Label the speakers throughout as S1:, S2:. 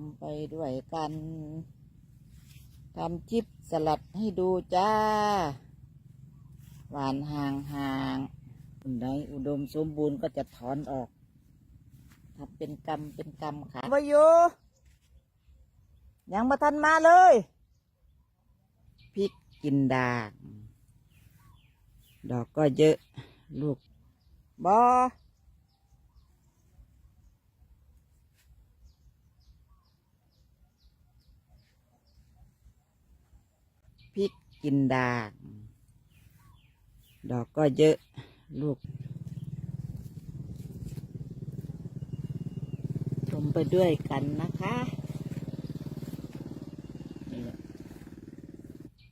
S1: มไปด้วยกันทำชิปสลัดให้ดูจ้า หวานห่างห่างๆคนใดอุดมสมบูรณ์ก็จะถอนออกทำเป็นกำเป็นกำขาบอยู่ยังมาทันมาเลยพริกกินดาดอกก็เยอะ ลูกบอพริ กินดาดอกก็เยอะลูก ชมไปด้วยกันนะคะ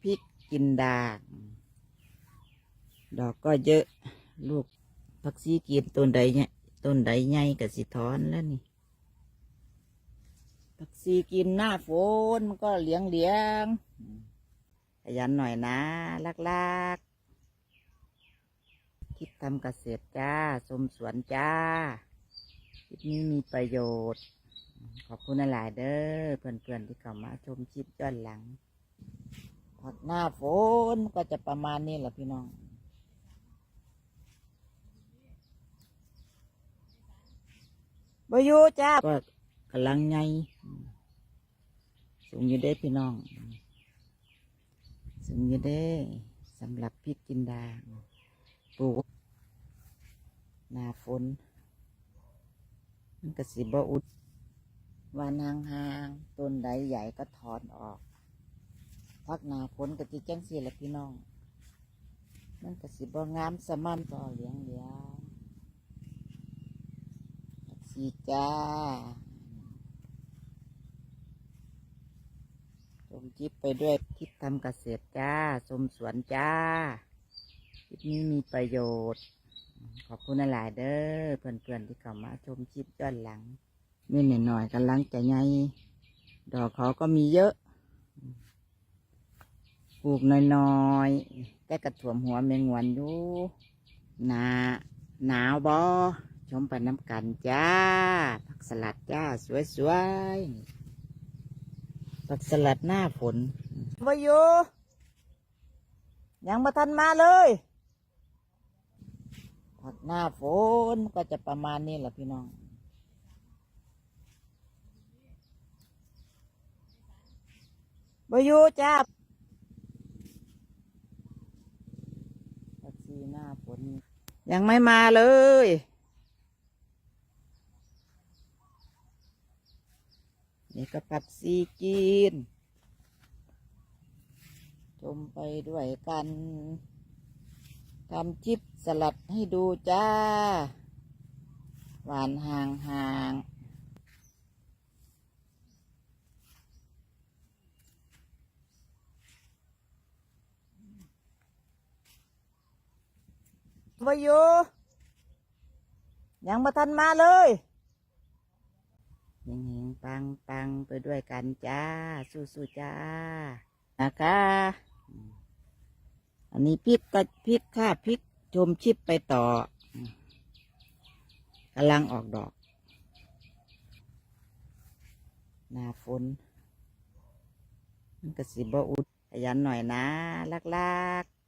S1: พริกกินดาดอกก็เยอะลูกผักซีกินต้นใดเนี่ยต้นใดใหญ่กับสิถอนแล้วนี่ผักซีกินหน้าฝนมันก็เหลียงเหลียง ขยันหน่อยนะลักๆคิดทำเกษตรจ้าสมสวนจ้าคลิปนี้มีประโยชน์ ขอบคุณหลายเด้อเพื่อนๆที่เข้ามาชมคลิปย้อนหลังผักหน้าฝนก็จะประมาณนี้แหละพี่น้องบอยู่จ้าก็กำลังไงสูงอยู่ได้พี่น้อง สูงอยู่ได้สำหรับพริกกินดาปลูกหนาฝนมันก็สิบอุดวานางหางต้นใดใหญ่ก็ถอนออกพักหนาฝนก็จิจังสีและพี่น้อง มันก็สิบ่งามสม่ำต่อเลี้ยงเลี้ยงสีจ้าชม จิบไปด้วยคิดทำเกษตรจ้าชมสวนจ้าคลิปนี้มีประโยชน์ ขอบคุณหลายเด้อเพื่อนๆที่เข้ามาชมคลิปย้อนหลังนี่หน่อยๆกำลังจะไงดอกเขาก็มีเยอะปลูกน้อยๆแต่กระถ่วมหัวเมงวนอยู่หนาหนาวบอชมไปน้ำกันจ้าผักสลัดจ้า สวยๆ ผักสลัดหน้าฝนวายุยังมาทันมาเลยผักหน้าฝนก็จะประมาณนี้แหละพี่น้องวายุจ้าผักชีหน้าฝนยังไม่มาเลย นี่ก็ผักซีจีน ชมไปด้วยกันทำชิปสลัดให้ดูจ้า หวานห่างห่างวายุยังมาทันมาเลย ปังปังไปด้วยกันจ้า สู้สู้จ้า นะคะอืมอันนี้พริกก็พริกค่ะพริกชมชิปไปต่ออืมกำลังออกดอก หน้าฝนมันก็สิบอุดขยันหน่อยนะลักๆ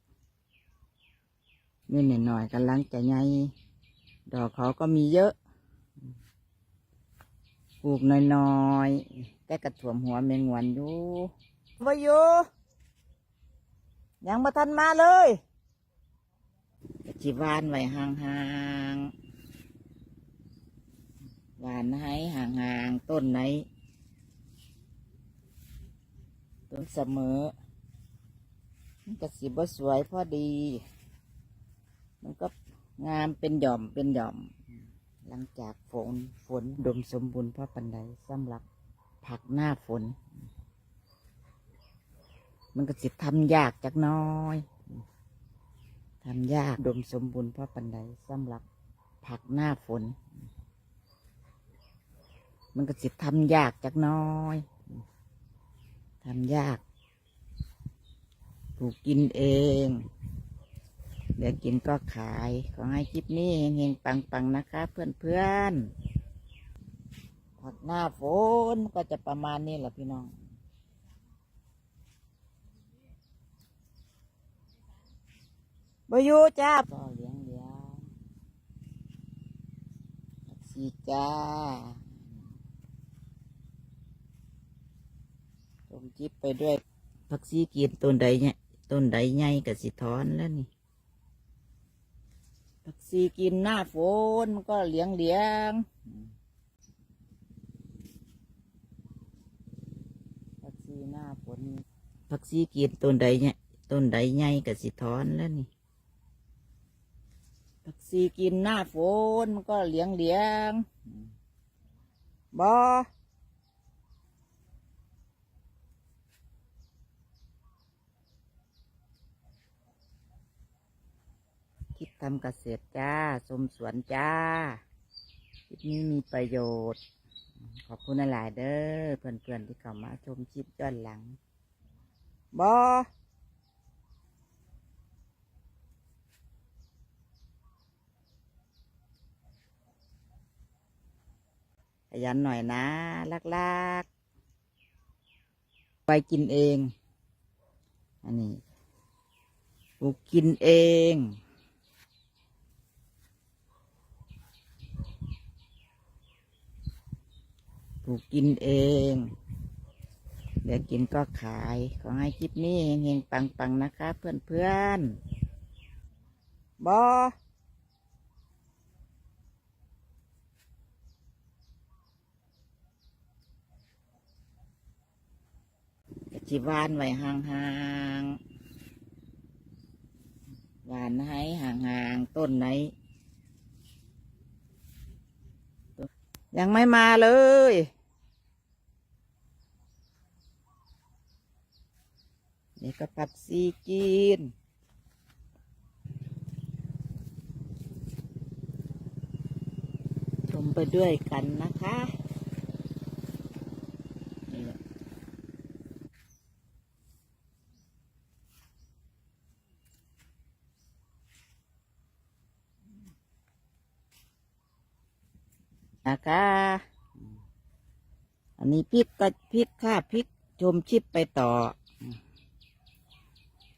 S1: นี่หน่อยๆกำลังจะไงดอกเขาก็มีเยอะ ปลูกน้อยๆแต่กระถ่วมหัวเมงวนอยู่วายุยังมาทันมาเลยจีวานไว้ห่างๆหวานให้ห่างๆต้นไหนต้นเสมอ มันก็สีบ่สวยพอดี มันก็งามเป็นหย่อมเป็นหย่อมห ลังจากฝนฝนดมสมบูรณ์พอปันใดสำหรับผักหน้าฝน มันก็สิทำยากจักน้อยทำยากดมสมบูรณ์พอปันใดสำหรับผักหน้าฝน มันก็สิทำยากจักน้อยทำยากปลูกกินเอง เดี๋ยวกินก็ขาย ขอให้คลิปนี้เฮงๆปังๆนะคะ เพื่อนๆผผักหน้าฝนก็จะประมาณนี้แหละพี่น้องบอยู่จ้าก็เลี้ยงเลี้ยงผักชีจ้าต้มจิบไปด้วยผักชีกินต้นใดเนี่ยต้นใดใหญ่กับสิถอนแล้วนี่ ผักชีกินหน้าฝนมันก็เหลียงเหลียงผักชีหน้าฝนผักชีกินต้นใดเนี่ยต้นใดใหญ่กับสิถอนแล้วนี่ผักชีกินหน้าฝนมันก็เหลียงเหลียงบอ คิดทำเกษตรจ้าสมสวนจ้าคลิปนี้มีประโยชน์ ขอบคุณหลายเด้อเพื่อนๆที่เข้ามาชมคลิปย้อนหลังบอขยันหน่อยนะลักๆ ไปกินเอง อันนี้ปลูกกินเอง ปลูกกินเอง เดี๋ยวกินก็ขาย ขอให้คลิปนี้เฮงๆปังๆนะคะ เพื่อนๆบอจิวานไว้ห่างๆหวานให้ห่างๆ ต้นไหน ยังไม่มาเลย นี่ก็ผักซีกินชมไปด้วยกันนะคะนะนะคะ อันนี้พริกก็พริกค่ะพริกชมชิปไปต่อ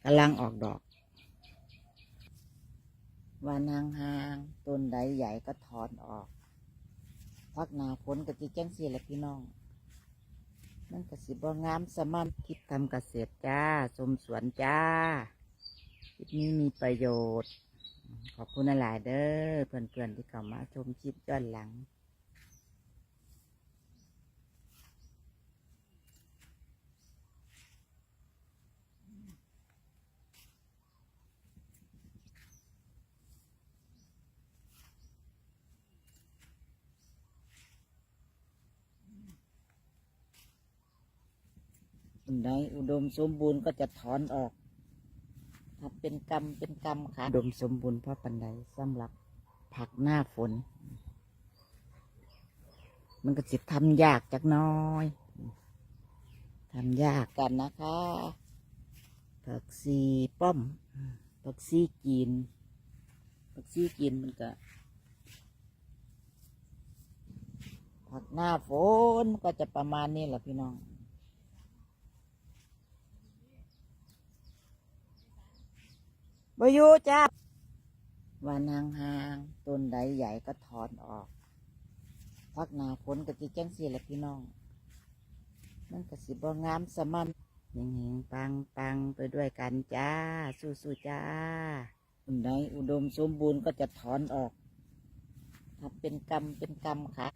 S1: กำลังออกดอกวานางหางๆต้นใดใหญ่ก็ถอนออกพักหนาฝนก็จะแจ้งเสียแหละพี่น้องนั่นก็สิบ่งามสมันคิดทำเกษตรจ้าชมสวนจ้าคลิปนี้มีประโยชน์ ขอบคุณหลายเด้อเพื่อนๆที่เข้ามาชมคลิปย้อนหลัง อันใดอุดมสมบูรณ์ก็จะถอนออกถ้าเป็นกรรมเป็นกรรมค่ะอุดมสมบูรณ์เพราะปันใดสำหรับผักหน้าฝน มันก็สิทำยากจักน้อยทำยากกันนะคะ ผักซีป้อม ผักซีกิน ผักซีกินมันก็ ผักหน้าฝนก็จะประมาณนี้แหละพี่น้อง บอยู่จ้าวันห่างห่างๆต้นใดใหญ่ก็ถอนออก พักหนาฝนก็จะแจ้งเสียแหละพี่น้อง มันก็สิบ่งามสมันเฮงๆปังปังไปด้วยกันจ้า สู้ๆจ้าต้นใดอุดมสมบูรณ์ก็จะถอนออกถ้าเป็นกรรมเป็นกรรมค่ะ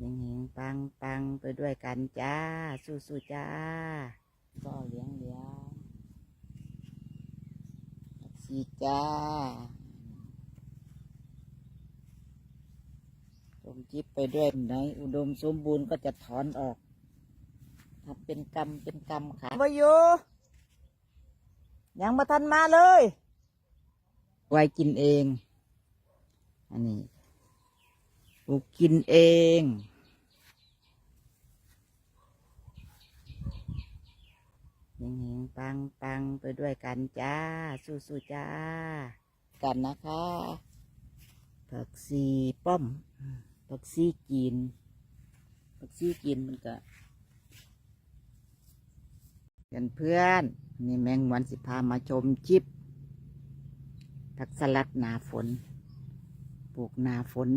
S1: เฮงๆปังปังๆไปด้วยกันจ้า สู้ๆจ้า ก็เลี้ยงเลี้ยงสีจ้าจมจิบไปด้วยไหน อุดมสมบูรณ์ก็จะถอนออกถ้าเป็นกรรมเป็นกรรมค่ะวาอยู่ยังมาทันมาเลย ไว้กินเอง อันนี้ปลูกกินเอง เฮงเฮงปังปังไปด้วยกันจ้า สู้สู้ๆจ้า กันนะคะ ผักซีป้อม ผักซีกิน ผักซีกินมันก็เพื่อนเพื่อนๆนี่แมงวันสิพามาชมจิบผักสลัดหนาฝน ปลูกหนาฝน